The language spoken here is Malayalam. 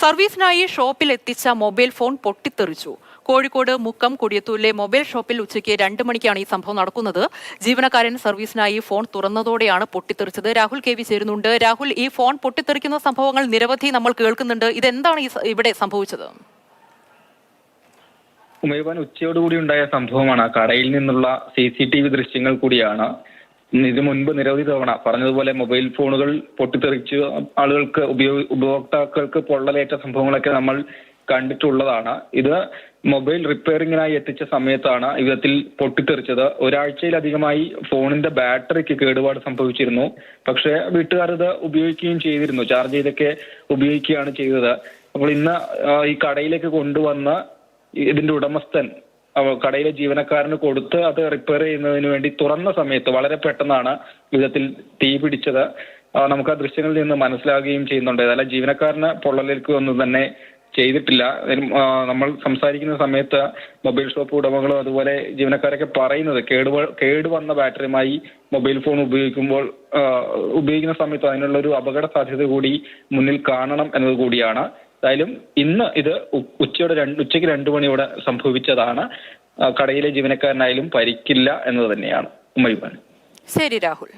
സർവീസിനായി ഷോപ്പിൽ എത്തിച്ച മൊബൈൽ ഫോൺ പൊട്ടിത്തെറിച്ചു. കോഴിക്കോട് മുക്കം കൊടിയത്തൂരിലെ മൊബൈൽ ഷോപ്പിൽ ഉച്ചയ്ക്ക് രണ്ട് മണിക്കാണ് ഈ സംഭവം നടക്കുന്നത്. ജീവനക്കാരൻ സർവീസിനായി ഫോൺ തുറന്നതോടെയാണ് പൊട്ടിത്തെറിച്ചത്. രാഹുൽ കെ വി ചേരുന്നുണ്ട്. രാഹുൽ ഈ ഫോൺ പൊട്ടിത്തെറിക്കുന്ന സംഭവങ്ങൾ നിരവധി നമ്മൾ കേൾക്കുന്നുണ്ട്. ഇതെന്താണ് ഇവിടെ സംഭവിച്ചത്? ഉമേബാൻ ഉച്ചയോടുകൂടി ഉണ്ടായ സംഭവമാണ്. കടയിൽ നിന്നുള്ള സി സി ടി വി ദൃശ്യങ്ങൾ കൂടിയാണ് ഇത് മുൻപ് നിരവധി തവണ പറഞ്ഞതുപോലെ മൊബൈൽ ഫോണുകൾ പൊട്ടിത്തെറിച്ച് ആളുകൾക്ക് ഉപയോഗ ഉപഭോക്താക്കൾക്ക് പൊള്ളലേറ്റ സംഭവങ്ങളൊക്കെ നമ്മൾ കണ്ടിട്ടുള്ളതാണ്. ഇത് മൊബൈൽ റിപ്പയറിങ്ങിനായി എത്തിച്ച സമയത്താണ് വിധത്തിൽ പൊട്ടിത്തെറിച്ചത്. ഒരാഴ്ചയിലധികമായി ഫോണിന്റെ ബാറ്ററിക്ക് കേടുപാട് സംഭവിച്ചിരുന്നു. പക്ഷേ വീട്ടുകാർ ഇത് ഉപയോഗിക്കുകയും ചെയ്തിരുന്നു. ചാർജ് ചെയ്തൊക്കെ ഉപയോഗിക്കുകയാണ് ചെയ്തത്. അപ്പോൾ ഇന്ന് ഈ കടയിലേക്ക് കൊണ്ടുവന്ന് ഇതിന്റെ ഉടമസ്ഥൻ കടയിലെ ജീവനക്കാരന് കൊടുത്ത് അത് റിപ്പയർ ചെയ്യുന്നതിന് വേണ്ടി തുറന്ന സമയത്ത് വളരെ പെട്ടെന്നാണ് വിധത്തിൽ തീ പിടിച്ചത്. നമുക്ക് ആ ദൃശ്യങ്ങളിൽ നിന്ന് മനസ്സിലാകുകയും ചെയ്യുന്നുണ്ട്. അല്ല ജീവനക്കാരന് പൊള്ളലേൽക്കുകയൊന്നും തന്നെ ചെയ്തിട്ടില്ല. നമ്മൾ സംസാരിക്കുന്ന സമയത്ത് മൊബൈൽ ഷോപ്പ് ഉടമകളും അതുപോലെ ജീവനക്കാരൊക്കെ പറയുന്നത് കേടുവ വന്ന ബാറ്ററിയുമായി മൊബൈൽ ഫോൺ ഉപയോഗിക്കുമ്പോൾ ഉപയോഗിക്കുന്ന സമയത്ത് അതിനുള്ള ഒരു അപകട സാധ്യത കൂടി മുന്നിൽ കാണണം എന്നത് കൂടിയാണ്. എന്തായാലും ഇന്ന് ഇത് ഉച്ചയുടെ രണ്ട് ഉച്ചയ്ക്ക് രണ്ടു മണിയോടെ സംഭവിച്ചതാണ്. കടയിലെ ജീവനക്കാരനായാലും പരിക്കില്ല എന്നത് തന്നെയാണ് ഉമ്മയുമാൻ ശരി രാഹുൽ.